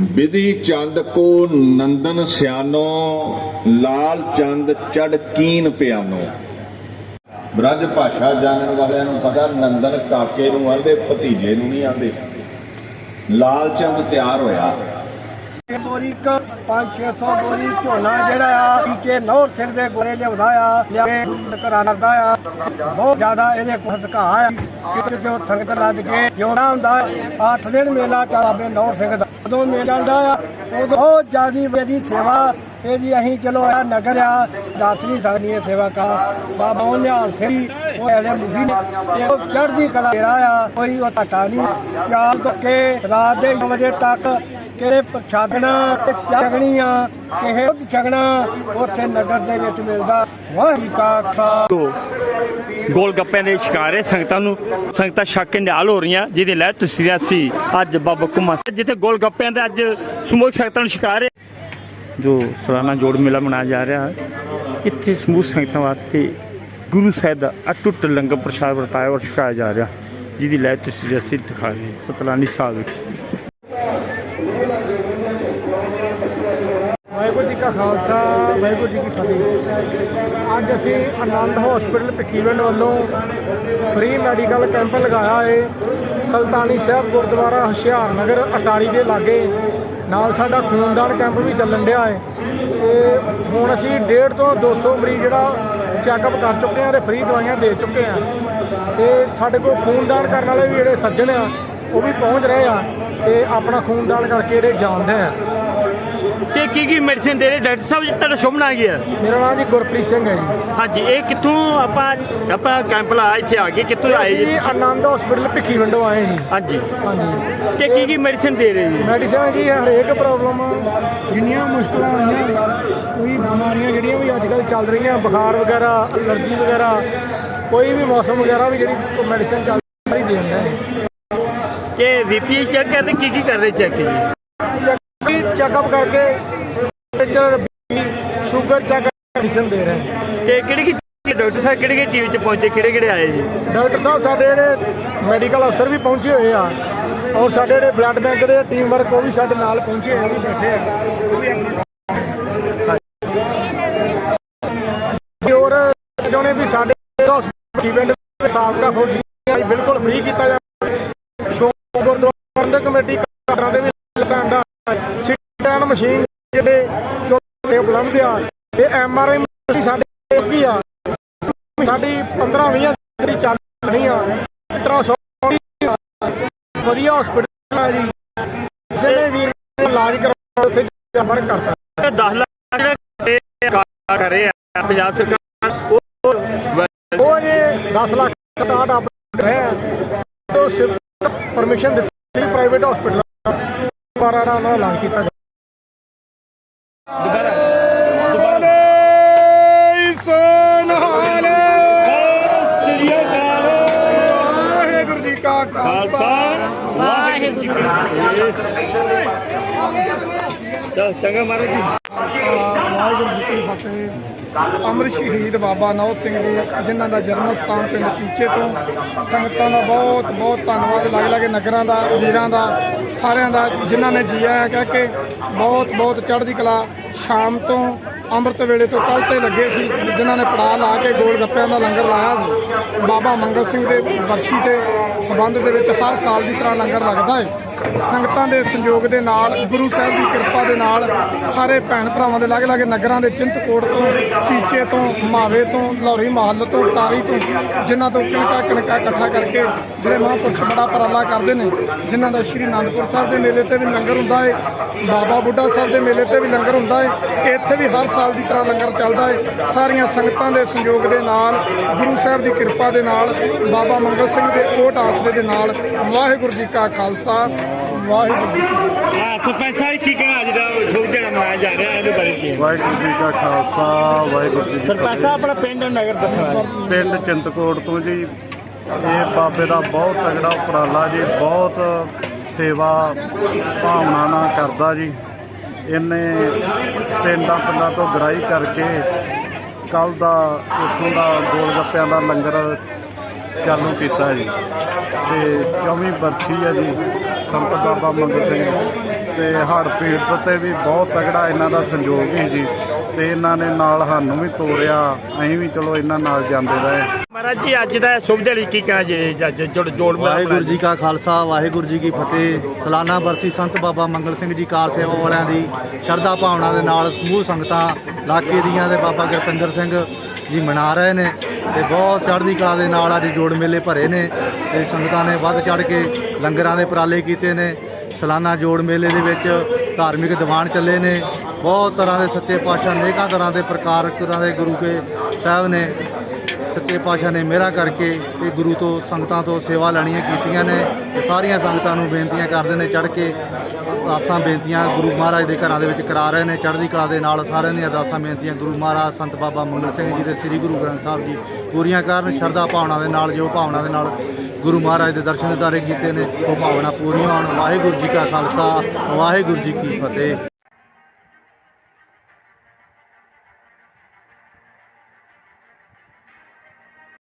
ਵਿਧੀ ਚੰਦ ਕੋ ਨੰਦਨ ਸਿਆਨੋ, ਲਾਲ ਚੰਦ ਚੜ ਕੀਨ ਪਿਆਨੋ। ਬ੍ਰਜ ਭਾਸ਼ਾ ਜਾਣਨ ਵਾਲਿਆਂ ਨੂੰ ਪਤਾ, ਨੰਦਨ ਕਾਕੇ ਨੂੰ ਆਂਦੇ, ਭਤੀਜੇ ਨੂੰ ਨਹੀਂ ਆਂਦੇ। ਲਾਲ ਚੰਦ ਤਿਆਰ ਹੋਇਆ। ਬੋਰੀ ਇੱਕ 5-600 ਬੋਰੀ ਝੋਨਾ ਜਿਹੜਾ ਆ ਟੀਕੇ ਨੌਰ ਸਿੰਘ ਦੇ ਗੋਰੇ ਲਿਆਉਂਦਾ ਆ ਲਿਆ ਕੇ ਆ। ਬਹੁਤ ਜ਼ਿਆਦਾ ਇਹਦੇ ਕੋਲ ਹਸਕਾ ਆ। ਕਿਤੇ ਜੋ ਸੰਗਤ ਲੱਦ ਕੇ ਜੋੜਾ ਹੁੰਦਾ 8 ਦਿਨ ਮੇਲਾ ਚੱਲਾਵੇ ਨੌਰ ਸਿੰਘ ਦਾ। ਉਦੋਂ ਮੇਲਾ ਚੱਲਦਾ ਆ, ਉਦੋਂ ਬਹੁਤ ਜ਼ਿਆਦੀ ਵੇਦੀ ਸੇਵਾ, ਇਹਦੀ ਅਸੀਂ ਚਲੋ ਆ, ਨਗਰ ਆ, ਦੱਸ ਨਹੀਂ ਸਕਦੀ ਇਹ ਸੇਵਾ ਕਾ। ਬਾਬਾ ਉਹ ਨਿਹਾਲ ਸਿੰਘ ਉਹ ਐਲੇ ਮੁਗੀ ਨੇ। ਉਹ ਚੜ੍ਹਦੀ ਕਲਾ ਤੇਰਾ ਆ, ਕੋਈ ਉਹ ਘਟਾ ਨਹੀਂ ਚਾਲ ਤੋਂ ਕੇ ਰਾਤ ਦੇ 9 ਵਜੇ ਤੱਕ ਕਿਹੜੇ ਪ੍ਰਸ਼ਾਦਣਾ ਤੇ ਚਗਣੀਆਂ ਕਿਹੇ ਉਹ ਛਗਣਾ, ਉੱਥੇ ਨਗਰ ਦੇ ਵਿੱਚ ਮਿਲਦਾ। ਵਾਹਿ ਕਾ ਖਾਲਸਾ। ਗੋਲ ਗੱਪਿਆਂ ਦੇ ਸ਼ਿਕਾਰੇ ਸੰਗਤਾਂ ਨੂੰ, ਸੰਗਤਾਂ ਛੱਕ ਨਿਹਾਲ ਹੋ ਰਹੀਆਂ, ਜਿਹਦੇ ਲੈ ਤਸਵੀਰਾਂ ਸੀ, ਅੱਜ ਬਾਬਾ ਕੁਮਾ ਜਿੱਥੇ ਗੋਲ ਗੱਪਿਆਂ ਦੇ ਅੱਜ ਸਮੂਹ ਸੰਗਤਾਂ ਨੂੰ ਸ਼ਿਕਾਰੇ ਜੋ ਸਾਲਾਨਾ ਜੋੜ ਮੇਲਾ ਮਨਾਇਆ ਜਾ ਰਿਹਾ ਹੈ, ਇੱਥੇ ਸਮੂਹ ਸੰਗਤਾਂ ਵਾਸਤੇ ਗੁਰੂ ਸਾਹਿਬ ਦਾ ਅਟੁੱਟ ਲੰਗਰ ਪ੍ਰਸ਼ਾਦ ਵਰਤਾਇਆ ਔਰ ਛਕਾਇਆ ਜਾ ਰਿਹਾ, ਜਿਹਦੀ ਲੈ ਤੁਸੀਂ ਅਸੀਂ ਦਿਖਾ ਰਹੇ, ਸਤਲਾਨੀ ਸਾਹਿਬ ਵਿੱਚ। ਵਾਹਿਗੁਰੂ ਜੀ ਕਾ ਖਾਲਸਾ, ਵਾਹਿਗੁਰੂ ਜੀ ਕੀ ਫਤਿਹ। ਅੱਜ ਅਸੀਂ ਆਨੰਦ ਹਸਪੀਟਲ ਭਿੱਖੀਵਿੰਡ ਵੱਲੋਂ ਫ੍ਰੀ ਮੈਡੀਕਲ ਕੈਂਪ ਲਗਾਇਆ ਹੈ ਸੁਲਤਾਨੀ ਸਾਹਿਬ ਗੁਰਦੁਆਰਾ ਹੁਸ਼ਿਆਰ ਨਗਰ, ਅਟਾਰੀ ਦੇ ਲਾਗੇ। ਨਾਲ ਸਾਡਾ ਖੂਨਦਾਨ ਕੈਂਪ ਵੀ ਚੱਲਣ ਡਿਆ ਹੈ ਤੇ ਹੁਣ ਅਸੀਂ 1.5 ਤੋਂ 200 ਮਰੀਜ਼ ਜਿਹੜਾ ਚੈੱਕਅਪ ਕਰ ਚੁੱਕੇ ਹਾਂ ਤੇ ਫ੍ਰੀ ਦਵਾਈਆਂ ਦੇ ਚੁੱਕੇ ਹਾਂ ਤੇ ਸਾਡੇ ਕੋਲ ਖੂਨਦਾਨ ਕਰਨ ਵਾਲੇ ਵੀ ਜਿਹੜੇ ਸੱਜਣ ਆ, ਉਹ ਵੀ ਪਹੁੰਚ ਰਹੇ ਆ ਤੇ ਆਪਣਾ ਖੂਨਦਾਨ ਕਰਕੇ ਜਿਹੜੇ ਜਾਣਦੇ ਆ। ਤੇ ਕੀ ਕੀ ਮੈਡੀਸਿਨ ਦੇ ਰਹੇ? ਡਾਕਟਰ ਸਾਹਿਬ ਜੀ ਤੁਹਾਡਾ ਸ਼ੁਭ ਨਾਮ ਕੀ ਹੈ? ਮੇਰਾ ਨਾਮ ਜੀ ਗੁਰਪ੍ਰੀਤ ਸਿੰਘ ਹੈ ਜੀ। ਹਾਂਜੀ ਇਹ ਕਿੱਥੋਂ ਆਪਾਂ ਆਪਾਂ ਕੈਂਪ ਲਾਇਆ ਇੱਥੇ ਆ ਗਏ ਕਿੱਥੋਂ ਆਏ ਜੀ? ਅਸੀਂ ਆਨੰਦ ਹਸਪੀਟਲ ਭਿੱਖੀ ਵਿੰਡੋ ਆਏ ਜੀ। ਹਾਂਜੀ। ਹਾਂਜੀ। ਤੇ ਕੀ ਕੀ ਮੈਡੀਸਿਨ ਦੇ ਰਹੇ ਜੀ? ਮੈਡੀਸਨ ਜੀ ਹਰੇਕ ਪ੍ਰੋਬਲਮ ਜਿੰਨੀਆਂ ਮੁਸ਼ਕਲਾਂ ਆਈਆਂ ਕੋਈ ਬਿਮਾਰੀਆਂ ਜਿਹੜੀਆਂ ਵੀ ਅੱਜ ਕੱਲ੍ਹ ਚੱਲ ਰਹੀਆਂ ਬੁਖਾਰ ਵਗੈਰਾ ਅਲਰਜੀ ਵਗੈਰਾ ਕੋਈ ਵੀ ਮੌਸਮ ਵਗੈਰਾ ਵੀ ਜਿਹੜੀ ਮੈਡੀਸਨ ਚੱਲ ਰਹੀ ਦੇ। ਦਿੰਦਾ ਹੈ ਕਿ ਵੀਪੀ ਚੈੱਕ ਕਰਦੇ ਕੀ ਕੀ ਕਰਦੇ ਚੈੱਕ ਜੀ? ਵੀ ਚੈੱਕਅਪ ਕਰਕੇ ਟੈਂਪਰੇਚਰ ਸ਼ੂਗਰ ਚੈੱਕ ਮੈਡੀਸਨ ਦੇ ਰਹੇ ਹਾਂ। ਤੇ ਕਿਹੜੀ ਕਿਹੜੀ ਡਾਕਟਰ ਸਾਹਿਬ ਕਿਹੜੀ ਕਿਹੜੀ ਟੀਮ ਚ ਪਹੁੰਚੇ ਕਿਹੜੇ ਕਿਹੜੇ ਆਏ ਜੀ ਡਾਕਟਰ ਸਾਹਿਬ ਸਾਡੇ ਜਿਹੜੇ ਮੈਡੀਕਲ ਅਫਸਰ ਵੀ ਪਹੁੰਚੇ ਹੋਏ ਆ ਔਰ ਸਾਡੇ ਜਿਹੜੇ ਬਲੱਡ ਬੈਂਕ ਦੇ ਟੀਮ ਵਰਕ ਉਹ ਵੀ ਸਾਡੇ ਨਾਲ ਪਹੁੰਚੇ ਆ ਉਹ ਵੀ ਬੈਠੇ ਆ ਉਹ ਵੀ ਆਪਣਾ ਹਾਂਜੀ। ਔਰ ਜਿਹਨੇ ਵੀ ਸਾਡੇ ਹਸਪੀਟਲ ਇਵੈਂਟ ਸਾਬਕਾ ਫੌਜੀ ਬਿਲਕੁਲ ਫ੍ਰੀ ਕੀਤਾ ਜਾ ਸ਼ੋ ਗੁਰਦੁਆਰਾ ਪ੍ਰਬੰਧਕ ਕਮੇਟੀ ਘਰਾਂ ਦੇ ਵੀ ਲਗਾਉਂਦਾ ਸਿਟਨ ਮਸ਼ੀਨ ਜਿਹੜੇ ਚੋਲੇ ਉਪਲਬਧ ਆ ਤੇ ਐਮ ਆਰ ਆਈ ਸਾਡੇ ਕੀ ਆ। ਸਾਡੀ 15 20 ਜਿਹੜੀ ਚੱਲ ਰਹੀ ਆ ਵਧੀਆ ਹਸਪੀਟਲ ਆ ਜੀ। ਕਿਸੇ ਨੇ ਵੀਰ ਇਲਾਜ ਕਰਾਉਣਾ ਉੱਥੇ ਜਬਰ ਕਰ ਸਕਦਾ। 10 ਲੱਖ ਜਿਹੜੇ ਕਰ- ਰਹੇ ਆ ਪੰਜਾਬ ਸਰਕਾਰ ਉਹ ਉਹ ਜੇ 10 ਲੱਖ ਸਟਾਰਟ ਅਪ ਰਹੇ ਆ। ਉਹ ਸਿਰਫ ਪਰਮਿਸ਼ਨ ਦਿੱਤੀ ਪ੍ਰਾਈਵੇਟ ਹਸਪੀਟਲ ਦੁਬਾਰਾ ਦਾ ਉਹਨਾਂ ਦਾ ਇਲਾਜ ਕੀਤਾ ਚੰਗਾ ਮਹਾਰਾਜ ਜੀ ਵਾਹਿਗੁਰੂ ਜੀ ਕੀ ਫਤਿਹ। ਅਮਰ ਸ਼ਹੀਦ ਬਾਬਾ ਨੌ ਸਿੰਘ ਜੀ, ਜਿਨ੍ਹਾਂ ਦਾ ਜਨਮ ਸਥਾਨ ਪਿੰਡ ਚੀਚੇ ਤੋਂ। ਸੰਗਤਾਂ ਦਾ ਬਹੁਤ ਬਹੁਤ ਧੰਨਵਾਦ। ਲੱਗ ਲੱਗੇ ਨਗਰਾਂ ਦਾ, ਵੀਰਾਂ ਦਾ, ਸਾਰਿਆਂ ਦਾ, ਜਿਨ੍ਹਾਂ ਨੇ ਜੀਆ ਹੈ ਕਹਿ ਕੇ ਬਹੁਤ ਬਹੁਤ ਚੜ੍ਹਦੀ ਕਲਾ। ਸ਼ਾਮ ਤੋਂ ਅੰਮ੍ਰਿਤ ਵੇਲੇ ਤੋਂ ਕੱਲ ਤੇ ਲੱਗੇ ਸੀ, ਜਿਨ੍ਹਾਂ ਨੇ ਪੜਾ ਲਾ ਕੇ ਗੋਲ ਗੱਪਿਆਂ ਦਾ ਲੰਗਰ ਲਾਇਆ ਸੀ। ਬਾਬਾ ਮੰਗਲ ਸਿੰਘ ਦੇ ਬਰਸ਼ੀ ਤੇ ਸਬੰਧ ਦੇ ਵਿੱਚ ਹਰ ਸਾਲ ਦੀ ਤਰ੍ਹਾਂ ਲੰਗਰ ਲੱਗਦਾ ਹੈ। ਸੰਗਤਾਂ ਦੇ ਸੰਯੋਗ ਦੇ ਨਾਲ, ਗੁਰੂ ਸਾਹਿਬ ਦੀ ਕਿਰਪਾ ਦੇ ਨਾਲ ਸਾਰੇ ਭੈਣ ਭਰਾਵਾਂ ਦੇ ਅਲੱਗ-ਅਲੱਗ ਨਗਰਾਂ ਦੇ ਚਿੰਤਕੋਟ ਤੋਂ, ਚੀਚੇ ਤੋਂ, ਮਾਵੇ ਤੋਂ ਲਾਹੌਰੀ ਮਹੱਲ ਤੋਂ ਤਾਰੀ ਤੋਂ, ਜਿਨ੍ਹਾਂ ਤੋਂ ਕਿਣਕਾ ਕਿਣਕਾ ਇਕੱਠਾ ਕਰਕੇ ਜਿਹੜੇ ਮਹਾਂਪੁਰਸ਼ ਬੜਾ ਪਰਾਲਾ ਕਰਦੇ ਨੇ, ਜਿਨ੍ਹਾਂ ਦਾ ਸ਼੍ਰੀ ਅਨੰਦਪੁਰ ਸਾਹਿਬ ਦੇ ਮੇਲੇ ਤੇ ਵੀ ਲੰਗਰ ਹੁੰਦਾ ਹੈ ਬਾਬਾ ਬੁੱਢਾ ਸਾਹਿਬ ਦੇ ਮੇਲੇ ਤੇ ਵੀ ਲੰਗਰ ਹੁੰਦਾ ਹੈ ਇੱਥੇ ਵੀ ਹਰ ਸਾਲ ਦੀ ਤਰ੍ਹਾਂ ਲੰਗਰ ਚੱਲਦਾ ਹੈ ਸਾਰੀਆਂ ਸੰਗਤਾਂ ਦੇ ਸੰਯੋਗ ਦੇ ਨਾਲ, ਗੁਰੂ ਸਾਹਿਬ ਦੀ ਕਿਰਪਾ ਦੇ ਨਾਲ, ਬਾਬਾ ਮੰਗਲ ਸਿੰਘ ਦੇ ਕੋਟ ਆਸਰੇ ਦੇ ਨਾਲ, ਵਾਹਿਗੁਰੂ ਜੀ ਕਾ ਖਾਲਸਾ ਵਾਹਿਗੁਰੂ। ਜੀ ਕੀ ਫਤਿਹ। ਆ ਸਰਪੰਚ ਸਾਹਿਬ ਕੀ ਕਹਿਣਾ ਅੱਜ ਦਾ ਸ਼ੁਭ ਦਿਨ ਮਨਾਇਆ ਜਾ ਰਿਹਾ ਇਹਦੇ ਬਾਰੇ ਕੀ ਵਾਹਿਗੁਰੂ ਜੀ ਕਾ ਖਾਲਸਾ ਵਾਹਿਗੁਰੂ ਜੀ ਕੀ ਸਰਪੰਚ ਸਾਹਿਬ ਆਪਣਾ ਪਿੰਡ ਨਗਰ ਦੱਸਣਾ ਫਤਿਹ। ਪਿੰਡ ਚਿੰਤਕੋਟ ਤੋਂ ਜੀ ਇਹ ਬਾਬੇ ਦਾ ਬਹੁਤ ਤਗੜਾ ਉਪਰਾਲਾ ਜੀ ਬਹੁਤ ਸੇਵਾ ਭਾਵਨਾ ਨਾਲ ਕਰਦਾ ਜੀ। ਇਹਨੇ ਪਿੰਡਾਂ ਪਿੰਡਾਂ ਤੋਂ ਗਰਾਈ ਕਰਕੇ ਕੱਲ ਦਾ ਇੱਥੋਂ ਦਾ ਗੋਲ ਗੱਪਿਆਂ ਦਾ ਲੰਗਰ ਚਾਲੂ ਕੀਤਾ ਜੀ। ਤੇ 24 ਬਰਸੀ ਹੈ ਜੀ। ਸੰਤ ਬਾਬਾ ਮੰਗਲ ਸਿੰਘ ਤੇ ਹੜ੍ਹ ਪੀੜਤ ਤੇ ਵੀ ਬਹੁਤ ਤਗੜਾ ਇਹਨਾਂ ਦਾ ਸੰਯੋਗ ਹੀ ਜੀ। ਤੇ ਇਹਨਾਂ ਨੇ ਨਾਲ ਸਾਨੂੰ ਵੀ ਤੋਰਿਆ ਅਸੀਂ ਵੀ ਚਲੋ ਇਹਨਾਂ ਨਾਲ ਜਾਂਦੇ ਰਹੇ। ਮਹਾਰਾਜ ਜੀ ਅੱਜ ਦਾ ਸ਼ੁਭ ਦਿਹਾੜੀ ਕੀ ਕਹਿਣਾ ਜੀ ਜੋੜ ਜੋੜ ਮੇਲਾ ਵਾਹਿਗੁਰੂ ਜੀ ਕਾ ਖਾਲਸਾ ਵਾਹਿਗੁਰੂ ਜੀ ਕੀ ਫਤਿਹ। ਸਾਲਾਨਾ ਬਰਸੀ ਸੰਤ ਬਾਬਾ ਮੰਗਲ ਸਿੰਘ ਜੀ ਕਾਰ ਸੇਵਾ ਵਾਲਿਆਂ ਦੀ ਸ਼ਰਧਾ ਭਾਵਨਾ ਦੇ ਨਾਲ ਸਮੂਹ ਸੰਗਤਾਂ ਇਲਾਕੇ ਦੀਆਂ ਤੇ ਬਾਬਾ ਗੁਰਪਿੰਦਰ ਸਿੰਘ ਜੀ ਮਨਾ ਰਹੇ ਨੇ ਤੇ ਬਹੁਤ ਚੜ੍ਹਦੀ ਕਲਾ ਦੇ ਨਾਲ ਅੱਜ ਜੋੜ ਮੇਲੇ ਭਰੇ ਨੇ। ਤੇ ਸੰਗਤਾਂ ਨੇ ਵੱਧ ਚੜ੍ਹ ਕੇ ਲੰਗਰਾਂ ਦੇ ਉਪਰਾਲੇ ਕੀਤੇ ਨੇ। ਸਾਲਾਨਾ ਜੋੜ ਮੇਲੇ ਦੇ ਵਿੱਚ ਧਾਰਮਿਕ ਦੀਵਾਨ ਚੱਲੇ ਨੇ। ਬਹੁਤ ਤਰ੍ਹਾਂ ਦੇ ਸੱਚੇ ਪਾਤਸ਼ਾਹ ਅਨੇਕਾਂ ਤਰ੍ਹਾਂ ਦੇ ਪ੍ਰਕਾਰ, ਤਰ੍ਹਾਂ ਦੇ ਗੁਰੂ ਕੇ ਸਾਹਿਬ ਨੇ ਸੱਚੇ ਪਾਤਸ਼ਾਹ ਨੇ ਮਿਹਰਾ ਕਰਕੇ ਤੇ ਗੁਰੂ ਤੋਂ, ਸੰਗਤਾਂ ਤੋਂ ਸੇਵਾ ਲੈਣੀਆਂ ਕੀਤੀਆਂ ਨੇ। ਤੇ ਸਾਰੀਆਂ ਸੰਗਤਾਂ ਨੂੰ ਬੇਨਤੀਆਂ ਕਰਦੇ ਨੇ ਚੜ੍ਹ ਕੇ। ਅਰਦਾਸਾਂ, ਬੇਨਤੀਆਂ ਗੁਰੂ ਮਹਾਰਾਜ ਦੇ ਘਰਾਂ ਦੇ ਵਿੱਚ ਕਰਾ ਰਹੇ ਨੇ। ਚੜ੍ਹਦੀ ਕਲਾ ਦੇ ਨਾਲ ਸਾਰਿਆਂ ਦੀਆਂ ਅਰਦਾਸਾਂ, ਬੇਨਤੀਆਂ ਗੁਰੂ ਮਹਾਰਾਜ, ਸੰਤ ਬਾਬਾ ਮੰਗਲ ਸਿੰਘ ਜੀ ਦੇ, ਸ੍ਰੀ ਗੁਰੂ ਗ੍ਰੰਥ ਸਾਹਿਬ ਜੀ ਪੂਰੀਆਂ ਕਰਨ। ਸ਼ਰਧਾ ਭਾਵਨਾ ਦੇ ਨਾਲ ਜੋ ਭਾਵਨਾ ਦੇ ਨਾਲ ਗੁਰੂ ਮਹਾਰਾਜ ਦੇ ਦਰਸ਼ਨ ਦਿਦਾਰੇ ਕੀਤੇ ਨੇ। ਉਹ ਭਾਵਨਾ ਪੂਰੀਆਂ ਹੋਣ। ਵਾਹਿਗੁਰੂ ਜੀ ਕਾ ਖਾਲਸਾ, ਵਾਹਿਗੁਰੂ ਜੀ ਕੀ ਫਤਿਹ।